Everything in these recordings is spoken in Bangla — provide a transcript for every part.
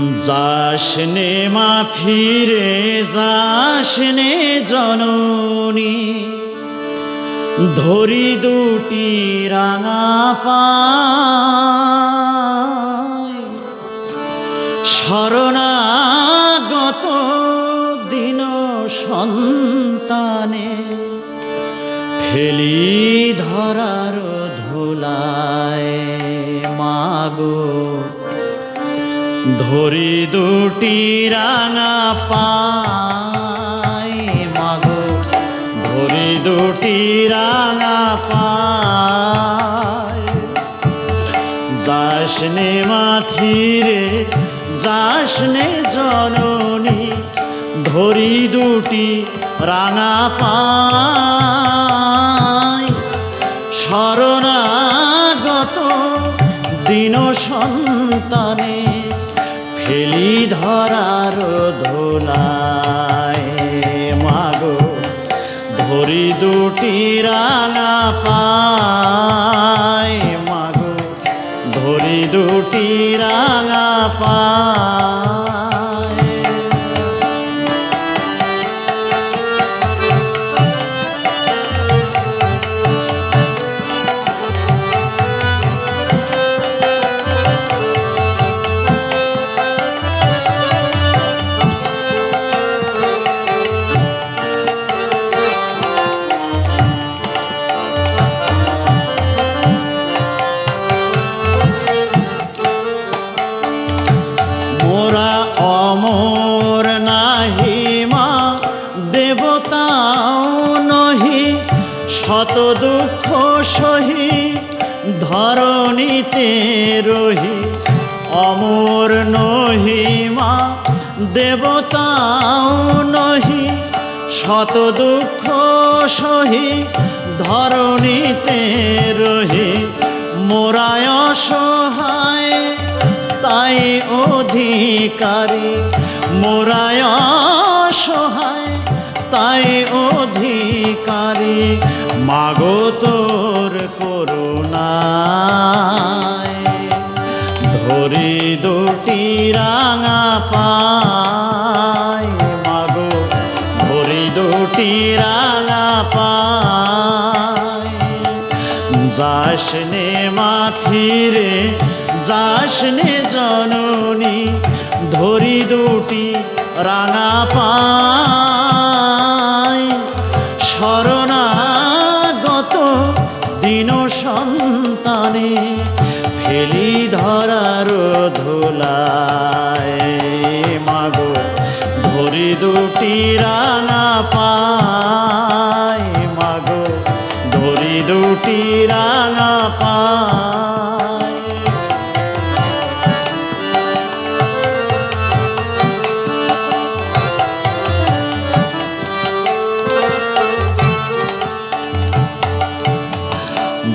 যাসনে মা ফিরে, যাসনে জননী। ধরি দুটি রাঙা পায়। শরণাগত দিন সন্তানে ফেলি ধরার ধুলায় মাগো ধরি দুটি রাঙা পাই মাগো। ধরি দুটি রাঙা পাই। যাসনে মাথিরে যাসনে জননী, ধরি দুটি রাঙা পাই। শরণাগত দিন সন্তানে ফেলি ধরার ধোলায়। মাগো ধরি দুটি রানা পায়। মাগো ধরি দুটি রানা পায়। অমর নাহি মা, দেবতাও নহি। শত দুঃখ সহি, ধরণীতে রহি। অমর নহি মা, দেবতাও নহি। শত দুঃখ সহি, ধরণীতে রহি। মোরায় অধিকারী। মোরায় সহায় তাই অধিকারী। মাগো তোর করুণায়। ধরি দুটি রাঙা পাই মাগো, ধরি দুটি রাঙা যাসনে মাথিরে, যাসনে জননী, ধরি দুটি রাঙা পাই। শরণাগত দিন সন্তানে ফেলি ধরার ধুলায়। মাগো, ধরি দুটি রাঙা ধরি দুটি রাঙা পাই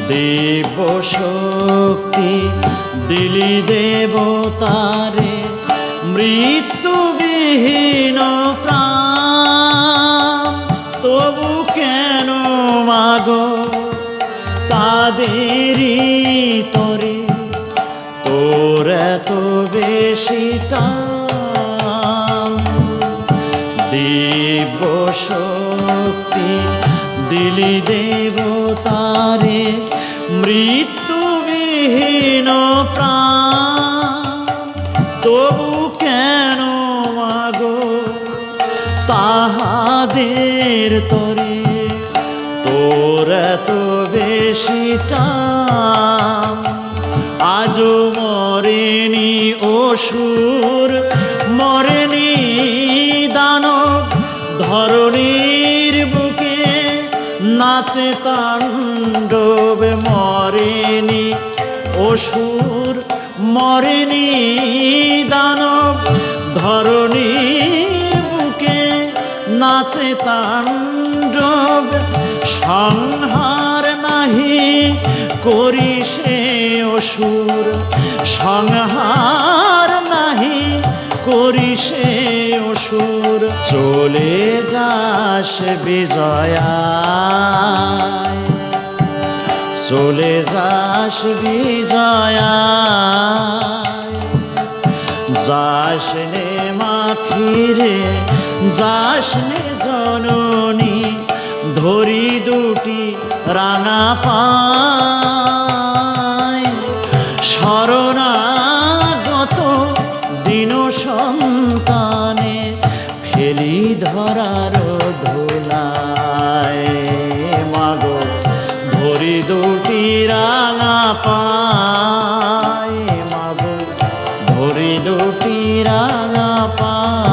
দেব শক্তি দিলি দেবতারে মৃত্যুবিহীন প্রাণ এত বেশি টান দিব্য শক্তি দিলি দেবতারে, মৃত্যুবিহীন প্রাণ। তবু কেন মাগো তাহাদের তরে? তোর এত বেশি টান। আজও মরেনি অসুর, মরেনি দানব, ধরণীর বুকে নাচে তাণ্ডব, মরেনি অসুর, মরেনি দানব, ধরণীর বুকে নাচে তাণ্ডব। সংহার নাহি করি সে অসুর, সংহার নাহি করি সে অসুর। চলে যাস বিজয়া। চলে যাস বিজয়া। যাস নে মা ফিরে যাস নে জননী, ধরি দুটি রাঙা পায় পায় মাগো। ধরি দুটি রাঙা পায়।